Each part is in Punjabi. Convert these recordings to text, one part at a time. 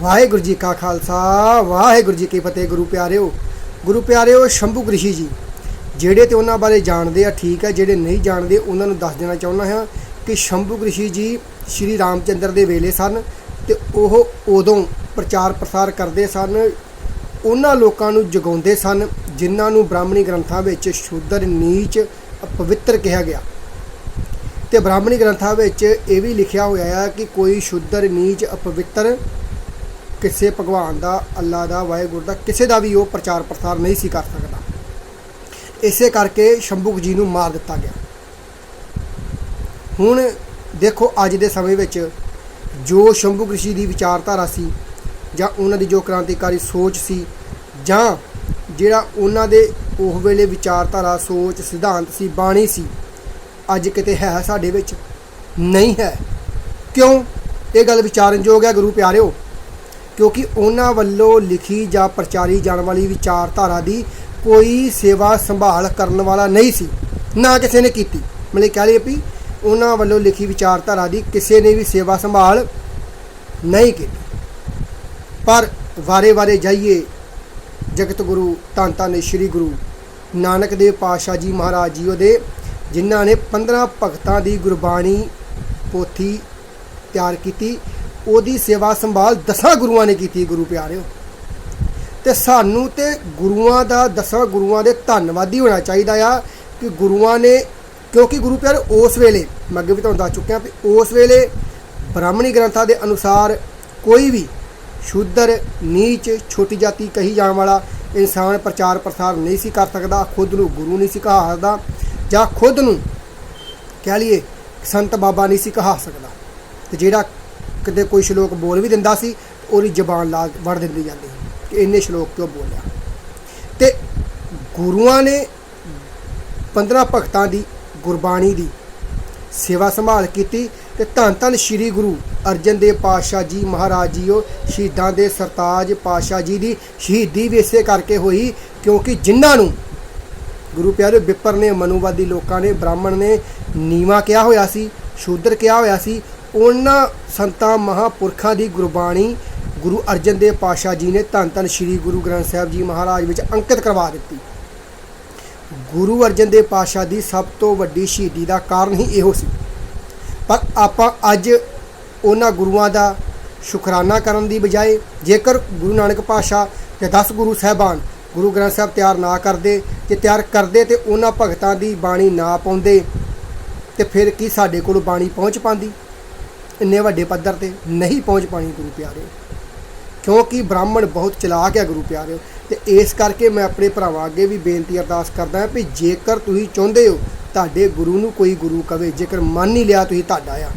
ਵਾਹਿਗੁਰੂ ਜੀ ਕਾ ਖਾਲਸਾ, ਵਾਹਿਗੁਰੂ ਜੀ ਕੀ ਫਤਿਹ ਗੁਰੂ ਪਿਆਰਿਓ। ਗੁਰੂ ਪਿਆਰਿਓ, ਸ਼ੰਭੂ ਕ੍ਰਿਸ਼ੀ ਜੀ, ਜਿਹੜੇ ਤੇ ਉਹਨਾਂ ਬਾਰੇ ਜਾਣਦੇ ਆ, ਠੀਕ ਹੈ ਜਿਹੜੇ ਨਹੀਂ ਜਾਣਦੇ, ਉਹਨਾਂ ਨੂੰ ਦੱਸ ਦੇਣਾ ਚਾਹੁੰਦਾ ਹਾਂ ਕਿ ਸ਼ੰਭੂ ਕ੍ਰਿਸ਼ੀ ਜੀ ਸ਼੍ਰੀ ਰਾਮਚੰਦਰ ਦੇ ਵੇਲੇ ਸਨ ਤੇ ਉਹ ਉਦੋਂ ਪ੍ਰਚਾਰ ਪ੍ਰਸਾਰ ਕਰਦੇ ਸਨ। ਉਹਨਾਂ ਲੋਕਾਂ ਨੂੰ ਜਗਾਉਂਦੇ ਸਨ, ਜਿਨ੍ਹਾਂ ਨੂੰ ਬ੍ਰਾਹਮਣੀ ਗ੍ਰੰਥਾਂ ਵਿੱਚ ਸ਼ੂਦਰ ਨੀਚ ਪਵਿੱਤਰ ਕਿਹਾ ਗਿਆ। ਤੇ ਬ੍ਰਾਹਮਣੀ ਗ੍ਰੰਥਾਂ ਵਿੱਚ ਇਹ ਵੀ ਲਿਖਿਆ ਹੋਇਆ ਹੈ ਕਿ ਕੋਈ ਸ਼ੂਦਰ ਨੀਚ ਅਪਵਿੱਤਰ ਕਿਸੇ ਭਗਵਾਨ ਦਾ, ਅੱਲਾ ਦਾ, ਵਾਹਿਗੁਰੂ ਦਾ, ਕਿਸੇ ਦਾ ਵੀ ਉਹ ਪ੍ਰਚਾਰ ਪ੍ਰਸਾਰ ਨਹੀਂ ਸੀ ਕਰ ਸਕਦਾ। ਇਸੇ ਕਰਕੇ ਸ਼ੰਭੂ ਜੀ ਨੂੰ ਮਾਰ ਦਿੱਤਾ ਗਿਆ। ਹੁਣ ਦੇਖੋ ਅੱਜ ਦੇ ਸਮੇਂ ਵਿੱਚ ਜੋ ਸ਼ੰਭੂ ਕ੍ਰਿਸ਼ੀ ਦੀ ਵਿਚਾਰਧਾਰਾ ਸੀ ਜਾਂ ਉਹਨਾਂ ਦੀ ਜੋ ਕ੍ਰਾਂਤੀਕਾਰੀ ਸੋਚ ਸੀ ਜਾਂ ਜਿਹੜਾ ਉਹਨਾਂ ਦੇ ਉਹ ਵੇਲੇ ਵਿਚਾਰਧਾਰਾ ਸੋਚ, ਸਿਧਾਂਤ ਸੀ, ਬਾਣੀ ਸੀ, ਅੱਜ ਕਿਤੇ ਹੈ ਸਾਡੇ ਵਿੱਚ? ਨਹੀਂ ਹੈ। ਕਿਉਂ? ਇਹ ਗੱਲ ਵਿਚਾਰਨਯੋਗ ਹੈ, ਗੁਰੂ ਪਿਆਰਿਓ। ਕਿਉਂਕਿ ਉਹਨਾਂ ਵੱਲੋਂ ਲਿਖੀ ਜਾਂ ਪ੍ਰਚਾਰੀ ਜਾਣ ਵਾਲੀ ਵਿਚਾਰਧਾਰਾ ਦੀ ਕੋਈ ਸੇਵਾ ਸੰਭਾਲ ਕਰਨ ਵਾਲਾ ਨਹੀਂ ਸੀ, ਨਾ ਕਿਸੇ ਨੇ ਕੀਤੀ। ਮਤਲਬ ਕਹਿ ਲਈਏ ਵੀ ਉਹਨਾਂ ਵੱਲੋਂ ਲਿਖੀ ਵਿਚਾਰਧਾਰਾ ਦੀ ਕਿਸੇ ਨੇ ਵੀ ਸੇਵਾ ਸੰਭਾਲ ਨਹੀਂ ਕੀਤੀ। ਪਰ ਵਾਰੇ-ਵਾਰੇ ਜਾਈਏ, ਜਗਤ ਗੁਰੂ ਧੰਨ ਧੰਨ ਸ੍ਰੀ ਗੁਰੂ ਨਾਨਕ ਦੇਵ ਪਾਤਸ਼ਾਹ ਜੀ ਮਹਾਰਾਜ ਜੀ ਉਹਦੇ, ਜਿਨ੍ਹਾਂ ਨੇ 15 ਭਗਤਾਂ ਦੀ ਗੁਰਬਾਣੀ ਪੋਥੀ ਤਿਆਰ ਕੀਤੀ। ਉਹਦੀ ਸੇਵਾ ਸੰਭਾਲ ਦਸਾਂ ਗੁਰੂਆਂ ਨੇ ਕੀਤੀ, ਗੁਰੂ ਪਿਆਰਿਓ। ਤੇ ਸਾਨੂੰ ਤੇ ਗੁਰੂਆਂ ਦਾ, ਦਸਾਂ ਗੁਰੂਆਂ ਦੇ ਧੰਨਵਾਦੀ ਹੋਣਾ ਚਾਹੀਦਾ ਆ ਕਿ ਗੁਰੂਆਂ ਨੇ, ਕਿਉਂਕਿ ਗੁਰੂ ਪਿਆਰ ਉਸ ਵੇਲੇ, ਮੈਂ ਅੱਗੇ ਵੀ ਤੁਹਾਨੂੰ ਦੱਸ ਚੁੱਕਿਆ ਵੀ ਉਸ ਵੇਲੇ ਬ੍ਰਾਹਮਣੀ ਗ੍ਰੰਥਾਂ ਦੇ ਅਨੁਸਾਰ ਕੋਈ ਵੀ ਸ਼ੂਦਰ, ਨੀਚ, ਛੋਟੀ ਜਾਤੀ, ਕਹੀ ਜਾਣ ਵਾਲਾ ਇਨਸਾਨ ਪ੍ਰਚਾਰ ਪ੍ਰਸਾਰ ਨਹੀਂ ਸੀ ਕਰ ਸਕਦਾ, ਖੁਦ ਨੂੰ ਗੁਰੂ ਨਹੀਂ ਸੀ ਕਹਾ ਸਕਦਾ, ਜਾਂ ਖੁਦ ਨੂੰ ਕਹਿ ਲਈਏ ਸੰਤ ਬਾਬਾ ਨਹੀਂ ਸੀ ਕਹਾ ਸਕਦਾ। ਤੇ ਜਿਹੜਾ ਕਿਤੇ ਕੋਈ ਸ਼ਲੋਕ ਬੋਲ ਵੀ ਦਿੰਦਾ ਸੀ, ਉਹਦੀ ਜ਼ਬਾਨ ਲਾ ਵੜ ਦਿੰਦੀ ਜਾਂਦੀ ਕਿ ਇੰਨੇ ਸ਼ਲੋਕ ਕਿਉਂ ਬੋਲਿਆ। ਤੇ ਗੁਰੂਆਂ ਨੇ 15 ਭਗਤਾਂ ਦੀ ਗੁਰਬਾਣੀ ਦੀ ਸੇਵਾ ਸੰਭਾਲ ਕੀਤੀ ਤੇ ਧੰਨ ਧੰਨ ਸ੍ਰੀ ਗੁਰੂ ਅਰਜਨ ਦੇਵ ਪਾਤਸ਼ਾਹ ਜੀ ਮਹਾਰਾਜ ਜੀਓ, ਸ਼ਹੀਦਾਂ ਦੇ ਸਰਤਾਜ ਪਾਤਸ਼ਾਹ ਜੀ ਦੀ ਸ਼ਹੀਦੀ ਵੀ ਇਸੇ ਕਰਕੇ ਹੋਈ ਕਿਉਂਕਿ ਜਿਨ੍ਹਾਂ ਨੂੰ ਗੁਰੂ ਪਿਆਰੇ ਵਿਪਰ ਨੇ, ਮਨੂਵਾਦੀ ਲੋਕਾਂ ਨੇ, ਬ੍ਰਾਹਮਣ ਨੇ ਨੀਵਾ ਕਿਹਾ ਹੋਇਆ ਸੀ, ਸ਼ੂਦਰ ਕਿਹਾ ਹੋਇਆ ਸੀ ਉਹਨਾਂ ਸੰਤਾਂ ਮਹਾਪੁਰਖਾਂ ਦੀ ਗੁਰਬਾਣੀ ਗੁਰੂ ਅਰਜਨ ਦੇਵ ਪਾਤਸ਼ਾਹ ਜੀ ਨੇ ਧੰਨ ਧੰਨ ਸ੍ਰੀ ਗੁਰੂ ਗ੍ਰੰਥ ਸਾਹਿਬ ਜੀ ਮਹਾਰਾਜ ਵਿੱਚ ਅੰਕਿਤ ਕਰਵਾ ਦਿੱਤੀ। ਗੁਰੂ ਅਰਜਨ ਦੇਵ ਪਾਤਸ਼ਾਹ ਦੀ ਸਭ ਤੋਂ ਵੱਡੀ ਸ਼ਹੀਦੀ ਦਾ ਕਾਰਨ ਹੀ ਇਹੋ ਸੀ। ਪਰ ਆਪਾਂ ਅੱਜ ਉਹਨਾਂ ਗੁਰੂਆਂ ਦਾ ਸ਼ੁਕਰਾਨਾ ਕਰਨ ਦੀ ਬਜਾਏ ਜੇਕਰ ਗੁਰੂ ਨਾਨਕ ਪਾਤਸ਼ਾਹ ਤੇ 10 ਗੁਰੂ ਸਾਹਿਬਾਨ ਗੁਰੂ ਗ੍ਰੰਥ ਸਾਹਿਬ ਤਿਆਰ ਨਾ ਕਰਦੇ ਤੇ ਤਿਆਰ ਕਰਦੇ ਤੇ ਉਹਨਾਂ ਭਗਤਾਂ ਦੀ ਬਾਣੀ ਨਾ ਪਾਉਂਦੇ ਤੇ ਫਿਰ ਕੀ ਸਾਡੇ ਕੋਲ ਬਾਣੀ ਪਹੁੰਚ ਪਾਉਂਦੀ? ਇੰਨੇ ਵੱਡੇ ਪੱਧਰ ਤੇ ਨਹੀਂ ਪਹੁੰਚ ਪਾਣੀ ਗੁਰੂ ਪਿਆਰੇ। ਕਿਉਂਕਿ ਬ੍ਰਾਹਮਣ ਬਹੁਤ ਚਲਾਕ ਹੈ ਗੁਰੂ ਪਿਆਰੇ। ਤੇ ਇਸ ਕਰਕੇ ਮੈਂ ਆਪਣੇ ਭਰਾਵਾਂ ਅੱਗੇ ਵੀ ਬੇਨਤੀ ਅਰਦਾਸ ਕਰਦਾ ਵੀ ਜੇਕਰ ਤੁਸੀਂ ਚਾਹੁੰਦੇ ਹੋ ਤੁਹਾਡੇ ਗੁਰੂ ਨੂੰ ਕੋਈ ਗੁਰੂ ਕਵੇ, ਜੇਕਰ ਮੰਨ ਨਹੀਂ ਲਿਆ ਤੁਸੀਂ ਤੁਹਾਡਾ ਆ।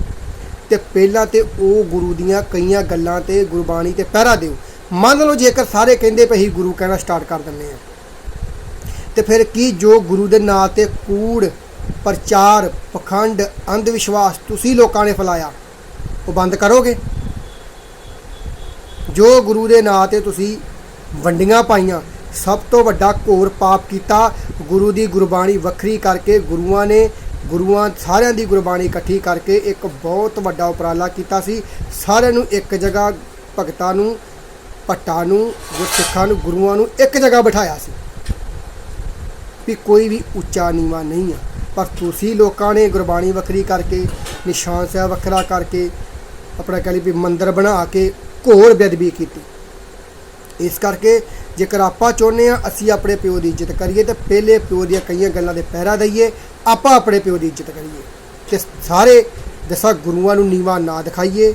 ਤੇ ਪਹਿਲਾਂ ਤੇ ਉਹ ਗੁਰੂ ਦੀਆਂ ਕਈਆਂ ਗੱਲਾਂ ਤੇ ਗੁਰਬਾਣੀ ਤੇ ਪਹਿਰਾ ਦਿਓ। ਮੰਨ ਲਓ ਜੇਕਰ ਸਾਰੇ ਕਹਿੰਦੇ ਪਈ ਗੁਰੂ ਕਹਿਣਾ ਸਟਾਰਟ ਕਰ ਦਿੰਦੇ ਆ। ਤੇ ਫਿਰ ਕੀ ਜੋ ਗੁਰੂ ਦੇ ਨਾਂ ਤੇ ਕੂੜ, ਪ੍ਰਚਾਰ, ਪਖੰਡ, ਅੰਧ ਵਿਸ਼ਵਾਸ ਤੁਸੀਂ ਲੋਕਾਂ ਨੇ ਫੈਲਾਇਆ? ਉਹ ਬੰਦ ਕਰੋਗੇ? ਜੋ ਗੁਰੂ ਦੇ ਨਾਂ ਤੇ ਤੁਸੀਂ ਵੰਡੀਆਂ ਪਾਈਆਂ, ਸਭ ਤੋਂ ਵੱਡਾ ਘੋਰ ਪਾਪ ਕੀਤਾ, ਗੁਰੂ ਦੀ ਗੁਰਬਾਣੀ ਵੱਖਰੀ ਕਰਕੇ ਗੁਰੂਆਂ ਨੇ, ਗੁਰੂਆਂ ਸਾਰਿਆਂ ਦੀ ਗੁਰਬਾਣੀ ਇਕੱਠੀ ਕਰਕੇ ਇੱਕ ਬਹੁਤ ਵੱਡਾ ਉਪਰਾਲਾ ਕੀਤਾ ਸੀ। ਸਾਰਿਆਂ ਨੂੰ ਇੱਕ ਜਗ੍ਹਾ ਭਗਤਾਂ ਨੂੰ, ਭੱਟਾਂ ਨੂੰ, ਗੁਰਸਿੱਖਾਂ ਨੂੰ, ਗੁਰੂਆਂ ਨੂੰ ਇੱਕ ਜਗ੍ਹਾ ਬਿਠਾਇਆ ਸੀ। ਵੀ ਕੋਈ ਵੀ ਉੱਚਾ ਨੀਵਾ ਨਹੀਂ ਆ। ਪਰ ਤੁਸੀਂ ਲੋਕਾਂ ਨੇ ਗੁਰਬਾਣੀ ਵੱਖਰੀ ਕਰਕੇ, ਨਿਸ਼ਾਨ ਸਾਹਿਬ ਵੱਖਰਾ ਕਰਕੇ ਆਪਣਾ ਕਹਿ ਲਈ ਵੀ ਮੰਦਰ ਬਣਾ ਕੇ ਘੋਰ ਬੇਅਦਬੀ ਕੀਤੀ। ਇਸ ਕਰਕੇ ਜੇਕਰ ਆਪਾਂ ਚਾਹੁੰਦੇ ਆ ਅਸੀਂ ਆਪਣੇ ਪਿਓ ਦੀ ਇੱਜ਼ਤ ਕਰੀਏ ਤਾਂ ਪਹਿਲੇ ਪਿਓ ਦੀਆਂ ਕਈਆਂ ਗੱਲਾਂ ਦੇ ਪਹਿਰਾ ਦਈਏ, ਆਪਾਂ ਆਪਣੇ ਪਿਓ ਦੀ ਇੱਜ਼ਤ ਕਰੀਏ। ਤੇ ਸਾਰੇ ਦਸਾਂ ਗੁਰੂਆਂ ਨੂੰ ਨੀਵਾ ਨਾ ਦਿਖਾਈਏ।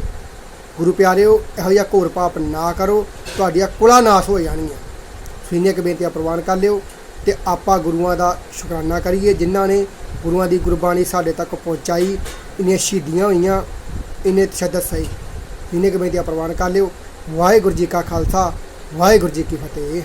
ਗੁਰੂ ਪਿਆਰਿਓ, ਇਹੋ ਜਿਹਾ ਘੋਰ ਪਾਪ ਨਾ ਕਰੋ, ਤੁਹਾਡੀਆਂ ਕੁਲਾ ਨਾਸ ਹੋ ਜਾਣਗੀਆਂ। ਸੁਣੀਆਂ ਕਿ ਬੇਨਤੀਆਂ ਪ੍ਰਵਾਨ ਕਰ ਲਿਓ ਤੇ ਆਪਾਂ ਗੁਰੂਆਂ ਦਾ ਸ਼ੁਕਰਾਨਾ ਕਰੀਏ, ਜਿਨ੍ਹਾਂ ਨੇ ਗੁਰੂਆਂ ਦੀ ਗੁਰਬਾਣੀ ਸਾਡੇ ਤੱਕ ਪਹੁੰਚਾਈ, ਇੰਨੀਆਂ ਸ਼ਹੀਦੀਆਂ ਹੋਈਆਂ। ਇੰਨੇ ਤਸ਼ੱਦਦ ਸਹੀ ਇਹਨੇ ਕਿ ਬੇਨਤੀਆਂ ਪ੍ਰਵਾਨ ਕਰ ਲਿਓ। ਵਾਹਿਗੁਰੂ ਜੀ ਕਾ ਖਾਲਸਾ, ਵਾਹਿਗੁਰੂ ਜੀ ਕੀ ਫਤਿਹ।